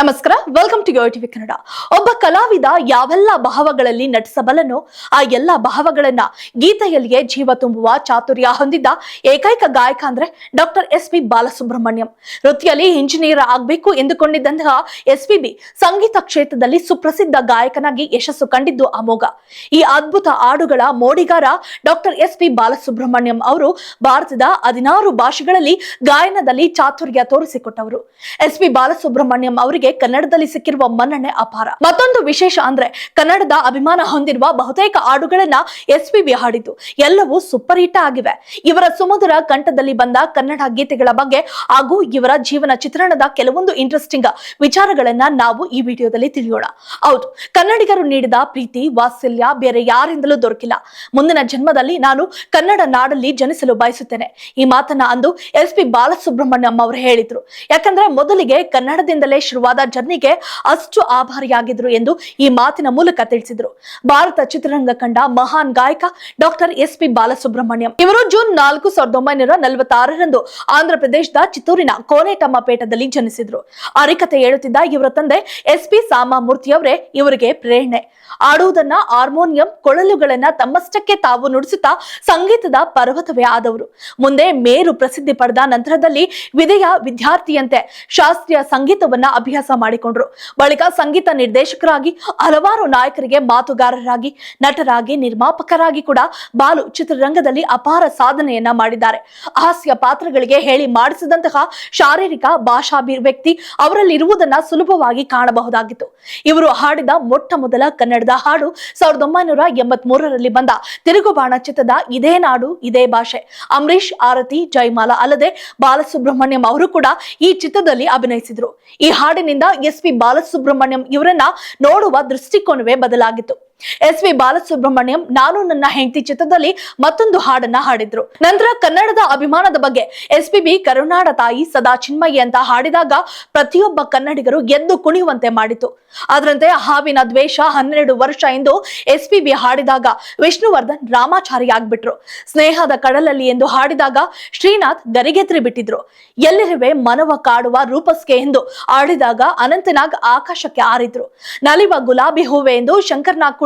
ನಮಸ್ಕಾರ welcome to TV Kannada ಒಬ್ಬ ಕಲಾವಿದ ಯಾವೆಲ್ಲ ಭಾವಗಳಲ್ಲಿ ನಟಿಸಬಲ್ಲನೋ ಆ ಎಲ್ಲ ಭಾವಗಳನ್ನ ಗೀತೆಯಲ್ಲಿಯೇ ಜೀವ ತುಂಬುವ ಚಾತುರ್ಯ ಹೊಂದಿದ್ದ ಏಕೈಕ ಗಾಯಕ ಅಂದ್ರೆ ಡಾಕ್ಟರ್ ಎಸ್ ಪಿ ಬಾಲಸುಬ್ರಹ್ಮಣ್ಯಂ. ವೃತ್ತಿಯಲ್ಲಿ ಇಂಜಿನಿಯರ್ ಆಗಬೇಕು ಎಂದುಕೊಂಡಿದ್ದಂತಹ ಎಸ್ ಪಿ ಬಿ ಸಂಗೀತ ಕ್ಷೇತ್ರದಲ್ಲಿ ಸುಪ್ರಸಿದ್ಧ ಗಾಯಕನಾಗಿ ಯಶಸ್ಸು ಕಂಡಿದ್ದು ಅಮೋಘ. ಈ ಅದ್ಭುತ ಹಾಡುಗಳ ಮೋಡಿಗಾರ ಡಾಕ್ಟರ್ ಎಸ್ ಪಿ ಬಾಲಸುಬ್ರಹ್ಮಣ್ಯಂ ಅವರು ಭಾರತದ ಹದಿನಾರು ಭಾಷೆಗಳಲ್ಲಿ ಗಾಯನದಲ್ಲಿ ಚಾತುರ್ಯ ತೋರಿಸಿಕೊಟ್ಟವರು. ಎಸ್ ಪಿ ಬಾಲಸುಬ್ರಹ್ಮಣ್ಯಂ ಅವರಿಗೆ ಕನ್ನಡದಲ್ಲಿ ಸಿಕ್ಕಿರುವ ಮನ್ನಣೆ ಅಪಾರ. ಮತ್ತೊಂದು ವಿಶೇಷ ಅಂದ್ರೆ ಕನ್ನಡದ ಅಭಿಮಾನ ಹೊಂದಿರುವ ಬಹುತೇಕ ಹಾಡುಗಳನ್ನ ಎಸ್ ಪಿ ಹಾಡಿದ್ದು. ಎಲ್ಲವೂ ಸೂಪರ್ ಹಿಟ್ ಆಗಿವೆ. ಇವರ ಸುಮಧುರ ಕಂಠದಲ್ಲಿ ಬಂದ ಕನ್ನಡ ಗೀತೆಗಳ ಬಗ್ಗೆ ಹಾಗೂ ಇವರ ಜೀವನ ಚಿತ್ರಣದ ಕೆಲವೊಂದು ಇಂಟ್ರೆಸ್ಟಿಂಗ್ ವಿಚಾರಗಳನ್ನ ನಾವು ಈ ವಿಡಿಯೋದಲ್ಲಿ ತಿಳಿಯೋಣ. ಹೌದು, ಕನ್ನಡಿಗರು ನೀಡಿದ ಪ್ರೀತಿ, ವಾತ್ಸಲ್ಯ ಬೇರೆ ಯಾರಿಂದಲೂ ದೊರಕಿಲ್ಲ. ಮುಂದಿನ ಜನ್ಮದಲ್ಲಿ ನಾನು ಕನ್ನಡ ನಾಡಲ್ಲಿ ಜನಿಸಲು ಬಯಸುತ್ತೇನೆ. ಈ ಮಾತನ್ನ ಅಂದು ಎಸ್ ಪಿ ಬಾಲಸುಬ್ರಹ್ಮಣ್ಯಂ ಅವರು ಹೇಳಿದ್ರು. ಯಾಕಂದ್ರೆ ಮೊದಲಿಗೆ ಕನ್ನಡದಿಂದಲೇ ಶುರುವಾದ ಜರ್ನಿಗೆ ಅಷ್ಟು ಆಭಾರಿಯಾಗಿದ್ರು ಎಂದು ಈ ಮಾತಿನ ಮೂಲಕ ತಿಳಿಸಿದ್ರು. ಭಾರತ ಚಿತ್ರರಂಗ ಕಂಡ ಮಹಾನ್ ಗಾಯಕ ಡಾಕ್ಟರ್ ಎಸ್ ಪಿ ಬಾಲಸುಬ್ರಹ್ಮಣ್ಯಂ. ಇವರು ಜೂನ್ ನಾಲ್ಕು ಸಾವಿರದ ಒಂಬೈನೂರ ನಲವತ್ತಾರರಂದು ಆಂಧ್ರ ಪ್ರದೇಶದ ಚಿತ್ತೂರಿನ ಕೋನೆಟಮ್ಮಪೇಟದಲ್ಲಿ ಜನಿಸಿದ್ರು. ಅರಿಕತೆ ಹೇಳುತ್ತಿದ್ದ ಇವರ ತಂದೆ ಎಸ್ ಪಿ ಸಾಮಾಮೂರ್ತಿಯವರೇ ಇವರಿಗೆ ಪ್ರೇರಣೆ. ಆಡುವುದನ್ನ ಹಾರ್ಮೋನಿಯಂ ಕೊಳಲುಗಳನ್ನ ತಮ್ಮಷ್ಟಕ್ಕೆ ತಾವು ನುಡಿಸುತ್ತಾ ಸಂಗೀತದ ಪರ್ವತವೇ ಆದವರು. ಮುಂದೆ ಮೇರು ಪ್ರಸಿದ್ಧಿ ಪಡೆದ ನಂತರದಲ್ಲಿ ವಿದೆಯ ವಿದ್ಯಾರ್ಥಿಯಂತೆ ಶಾಸ್ತ್ರೀಯ ಸಂಗೀತವನ್ನ ಅಭ್ಯಾಸ ಮಾಡಿಕೊಂಡ್ರು. ಬಳಿಕ ಸಂಗೀತ ನಿರ್ದೇಶಕರಾಗಿ, ಹಲವಾರು ನಾಯಕರಿಗೆ ಮಾತುಗಾರರಾಗಿ, ನಟರಾಗಿ, ನಿರ್ಮಾಪಕರಾಗಿ ಕೂಡ ಬಾಲು ಚಿತ್ರರಂಗದಲ್ಲಿ ಅಪಾರ ಸಾಧನೆಯನ್ನ ಮಾಡಿದ್ದಾರೆ. ಹಾಸ್ಯ ಪಾತ್ರಗಳಿಗೆ ಹೇಳಿ ಮಾಡಿಸಿದಂತಹ ಶಾರೀರಿಕ ಭಾಷಾಭಿವ್ಯಕ್ತಿ ಅವರಲ್ಲಿರುವುದನ್ನ ಸುಲಭವಾಗಿ ಕಾಣಬಹುದಾಗಿತ್ತು. ಇವರು ಹಾಡಿದ ಮೊಟ್ಟ ಮೊದಲ ಕನ್ನಡದ ಹಾಡು ಸಾವಿರದ ಒಂಬೈನೂರ ಎಂಬತ್ ಮೂರರಲ್ಲಿ ಬಂದ ತಿರುಗುಬಾಣ ಚಿತ್ರದ ಇದೇ ನಾಡು, ಇದೇ ಭಾಷೆ. ಅಂಬರೀಶ್ ಆರತಿ, ಜಯಮಾಲ ಅಲ್ಲದೆ ಬಾಲಸುಬ್ರಹ್ಮಣ್ಯಂ ಅವರು ಕೂಡ ಈ ಚಿತ್ರದಲ್ಲಿ ಅಭಿನಯಿಸಿದ್ರು. ಈ ಹಾಡಿನಿಂದ ಎಸ್ ಪಿ ಬಾಲಸುಬ್ರಹ್ಮಣ್ಯಂ ಇವರನ್ನ ನೋಡುವ ದೃಷ್ಟಿಕೋನವೇ ಬದಲಾಗಿತ್ತು. ಎಸ್ ವಿ ಬಾಲಸುಬ್ರಹ್ಮಣ್ಯಂ, ನಾನು ನನ್ನ ಹೆಂಡತಿ ಚಿತ್ರದಲ್ಲಿ ಮತ್ತೊಂದು ಹಾಡನ್ನ ಹಾಡಿದ್ರು. ನಂತರ ಕನ್ನಡದ ಅಭಿಮಾನದ ಬಗ್ಗೆ ಎಸ್ ಪಿ ಬಿ. ಕರುನಾಡ ತಾಯಿ ಸದಾ ಚಿನ್ಮಯಿ ಅಂತ ಹಾಡಿದಾಗ ಪ್ರತಿಯೊಬ್ಬ ಕನ್ನಡಿಗರು ಎದ್ದು ಕುಣಿಯುವಂತೆ ಮಾಡಿತು. ಅದರಂತೆ ಹಾವಿನ ದ್ವೇಷ ಹನ್ನೆರಡು ವರ್ಷ ಎಂದು ಎಸ್ ಪಿ ಬಿ. ಹಾಡಿದಾಗ ವಿಷ್ಣುವರ್ಧನ್ ರಾಮಾಚಾರಿ ಆಗ್ಬಿಟ್ರು. ಸ್ನೇಹದ ಕಡಲಲ್ಲಿ ಎಂದು ಹಾಡಿದಾಗ ಶ್ರೀನಾಥ್ ಗರಿಗೆತ್ರಿ ಬಿಟ್ಟಿದ್ರು. ಎಲ್ಲಿರುವೆ ಮನವ ಕಾಡುವ ರೂಪಸ್ಕೆ ಎಂದು ಆಡಿದಾಗ ಅನಂತನಾಗ್ ಆಕಾಶಕ್ಕೆ ಆರಿದ್ರು. ನಲಿವ ಗುಲಾಬಿ ಹೂವೆ ಎಂದು ಶಂಕರ್ನಾಗ್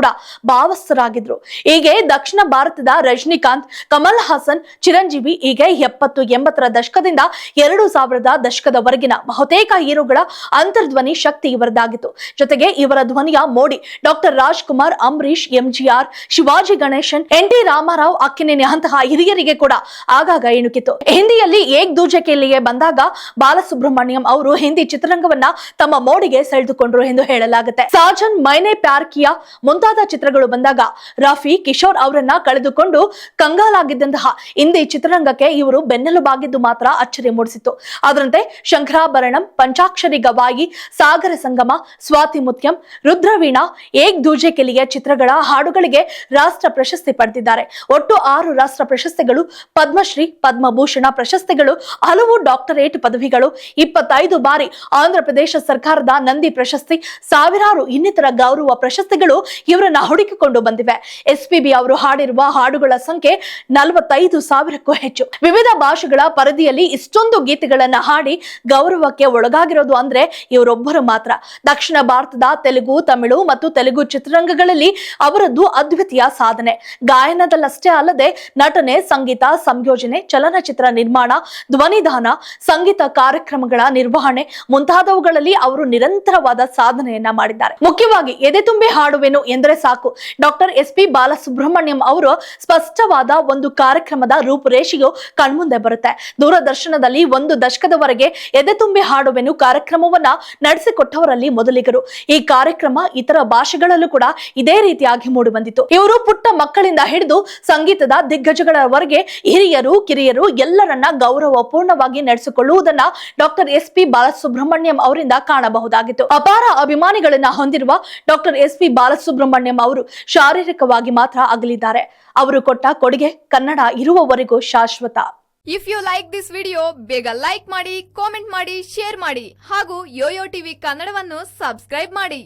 ಭಾವಸ್ಥರಾಗಿದ್ರು. ಹೀಗೆ ದಕ್ಷಿಣ ಭಾರತದ ರಜನಿಕಾಂತ್, ಕಮಲ್ ಹಾಸನ್, ಚಿರಂಜೀವಿ ಹೀಗೆ ಎಪ್ಪತ್ತು ಎಂಬತ್ತರ ದಶಕದಿಂದ ಎರಡು ಸಾವಿರದ ದಶಕದವರೆಗಿನ ಬಹುತೇಕ ಹೀರೋಗಳ ಅಂತರ್ಧ್ವನಿ ಶಕ್ತಿ ಇವರದಾಗಿತ್ತು. ಜೊತೆಗೆ ಇವರ ಧ್ವನಿಯ ಮೋಡಿ doctor Rajkumar Ambareesh MGR, Shivaji Ganesan, N T Ramarao, Akkineni ಅಂತಹ ಹಿರಿಯರಿಗೆ ಕೂಡ ಆಗಾಗ ಇಣುಕಿತ್ತು ಹಿಂದಿಯಲ್ಲಿ ಏಕ್ ದೂಜಕೆಯಲ್ಲಿಯೇ ಬಂದಾಗ ಬಾಲಸುಬ್ರಹ್ಮಣ್ಯಂ ಅವರು ಹಿಂದಿ ಚಿತ್ರರಂಗವನ್ನ ತಮ್ಮ ಮೋಡಿಗೆ ಸೆಳೆದುಕೊಂಡ್ರು ಎಂದು ಹೇಳಲಾಗುತ್ತೆ. ಸಾಜನ್, ಮೈನೆ ಪ್ಯಾರ್ ಕಿಯಾ ಮುಂತಾದ ಚಿತ್ರಗಳು ಬಂದಾಗ ರಾಫಿ, ಕಿಶೋರ್ ಅವರನ್ನ ಕಳೆದುಕೊಂಡು ಕಂಗಾಲಾಗಿದ್ದಂತಹ ಹಿಂದಿ ಚಿತ್ರರಂಗಕ್ಕೆ ಇವರು ಬೆನ್ನೆಲುಬಾಗಿದ್ದು ಮಾತ್ರ ಅಚ್ಚರಿ ಮೂಡಿಸಿತ್ತು. ಅದರಂತೆ ಶಂಕರಾಭರಣಂ, ಪಂಚಾಕ್ಷರಿ ಗವಾಯಿ, ಸಾಗರ ಸಂಗಮ, ಸ್ವಾತಿ ಮುತ್ಯಂ, ರುದ್ರವೀಣಾ, ಏಕ್ ದೂಜೆ ಕೆಲಿಯ ಚಿತ್ರಗಳ ಹಾಡುಗಳಿಗೆ ರಾಷ್ಟ್ರ ಪ್ರಶಸ್ತಿ ಪಡೆದಿದ್ದಾರೆ. ಒಟ್ಟು ಆರು ರಾಷ್ಟ್ರ ಪ್ರಶಸ್ತಿಗಳು, ಪದ್ಮಶ್ರೀ, ಪದ್ಮಭೂಷಣ ಪ್ರಶಸ್ತಿಗಳು, ಹಲವು ಡಾಕ್ಟರೇಟ್ ಪದವಿಗಳು, ಇಪ್ಪತ್ತೈದು ಬಾರಿ ಆಂಧ್ರಪ್ರದೇಶ ಸರ್ಕಾರದ ನಂದಿ ಪ್ರಶಸ್ತಿ, ಸಾವಿರಾರು ಇನ್ನಿತರ ಗೌರವ ಪ್ರಶಸ್ತಿಗಳು ಇವರನ್ನ ಹುಡುಕಿಕೊಂಡು ಬಂದಿವೆ. ಎಸ್ಪಿಬಿ ಅವರು ಹಾಡಿರುವ ಹಾಡುಗಳ ಸಂಖ್ಯೆ ನಲವತ್ತೈದು ಸಾವಿರಕ್ಕೂ ಹೆಚ್ಚು. ವಿವಿಧ ಭಾಷೆಗಳ ಪರದಿಯಲ್ಲಿ ಇಷ್ಟೊಂದು ಗೀತೆಗಳನ್ನ ಹಾಡಿ ಗೌರವಕ್ಕೆ ಒಳಗಾಗಿರೋದು ಅಂದ್ರೆ ಇವರೊಬ್ಬರು ಮಾತ್ರ. ದಕ್ಷಿಣ ಭಾರತದ ತೆಲುಗು, ತಮಿಳು ಮತ್ತು ತೆಲುಗು ಚಿತ್ರರಂಗಗಳಲ್ಲಿ ಅವರದ್ದು ಅದ್ವಿತೀಯ ಸಾಧನೆ. ಗಾಯನದಲ್ಲಷ್ಟೇ ಅಲ್ಲದೆ ನಟನೆ, ಸಂಗೀತ, ಸಂಯೋಜನೆ, ಚಲನಚಿತ್ರ ನಿರ್ಮಾಣ, ಧ್ವನಿದಾನ, ಸಂಗೀತ ಕಾರ್ಯಕ್ರಮಗಳ ನಿರ್ವಹಣೆ ಮುಂತಾದವುಗಳಲ್ಲಿ ಅವರು ನಿರಂತರವಾದ ಸಾಧನೆಯನ್ನ ಮಾಡಿದ್ದಾರೆ. ಮುಖ್ಯವಾಗಿ ಎದೆ ತುಂಬಿ ಹಾಡುವೆನು ಎಂದರೆ ಸಾಕು. ಡಾಕ್ಟರ್ ಎಸ್ ಪಿ ಬಾಲಸುಬ್ರಹ್ಮಣ್ಯಂ ಅವರು ಸ್ಪಷ್ಟವಾದ ಒಂದು ಕಾರ್ಯಕ್ರಮದ ರೂಪುರೇಷೆಯು ಕಣ್ಮುಂದೆ ಬರುತ್ತೆ. ದೂರದರ್ಶನದಲ್ಲಿ ಒಂದು ದಶಕದವರೆಗೆ ಎದೆ ತುಂಬಿ ಹಾಡುವೆನು ಕಾರ್ಯಕ್ರಮವನ್ನ ನಡೆಸಿಕೊಟ್ಟವರಲ್ಲಿ ಮೊದಲಿಗರು. ಈ ಕಾರ್ಯಕ್ರಮ ಇತರ ಭಾಷೆಗಳಲ್ಲೂ ಕೂಡ ಇದೇ ರೀತಿಯಾಗಿ ಮೂಡಿ ಬಂದಿತ್ತು. ಇವರು ಪುಟ್ಟ ಮಕ್ಕಳಿಂದ ಹಿಡಿದು ಸಂಗೀತದ ದಿಗ್ಗಜಗಳವರೆಗೆ ಹಿರಿಯರು, ಕಿರಿಯರು ಎಲ್ಲರನ್ನ ಗೌರವಪೂರ್ಣವಾಗಿ ನಡೆಸಿಕೊಳ್ಳುವುದನ್ನ ಡಾಕ್ಟರ್ ಎಸ್ ಪಿ ಬಾಲಸುಬ್ರಹ್ಮಣ್ಯಂ ಅವರಿಂದ ಕಾಣಬಹುದಾಗಿತ್ತು. ಅಪಾರ ಅಭಿಮಾನಿಗಳನ್ನ ಹೊಂದಿರುವ ಡಾಕ್ಟರ್ ಎಸ್ ಪಿ ಬಾಲಸುಬ್ರಹ್ಮಣ್ಯಂ ಅವರು ಶಾರೀರಿಕವಾಗಿ ಮಾತ್ರ ಅಗಲಿದ್ದಾರೆ. ಅವರು ಕೊಟ್ಟ ಕೊಡುಗೆ ಕನ್ನಡ ಇರುವವರೆಗೂ ಶಾಶ್ವತ. If you like this video ಬೇಗ ಲೈಕ್ ಮಾಡಿ ಕಾಮೆಂಟ್ ಮಾಡಿ ಶೇರ್ ಮಾಡಿ ಹಾಗೂ ಯೋಯೋ ಟಿವಿ ಕನ್ನಡವನ್ನು ಸಬ್ಸ್ಕ್ರೈಬ್ ಮಾಡಿ.